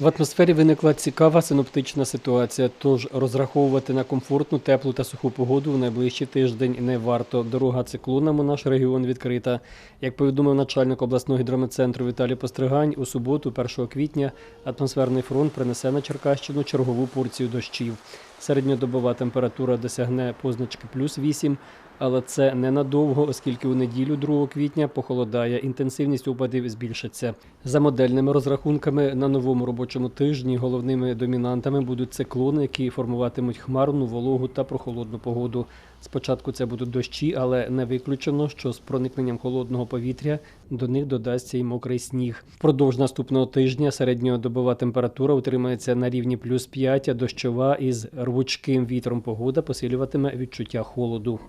В атмосфері виникла цікава синоптична ситуація, тож розраховувати на комфортну, теплу та суху погоду в найближчий тиждень не варто. Дорога циклонам у наш регіон відкрита. Як повідомив начальник обласного гідрометцентру Віталій Постригань, у суботу, 1 квітня, атмосферний фронт принесе на Черкащину чергову порцію дощів. Середньодобова температура досягне позначки плюс 8, але це ненадовго, оскільки у неділю 2 квітня похолодає, інтенсивність опадів збільшиться. За модельними розрахунками на новому робочому тижні головними домінантами будуть циклони, які формуватимуть хмарну, вологу та прохолодну погоду. Спочатку це будуть дощі, але не виключено, що з проникненням холодного повітря до них додасться й мокрий сніг. Впродовж наступного тижня середньодобова температура утримається на рівні плюс 5, а дощова із рвучким вітром погода посилюватиме відчуття холоду.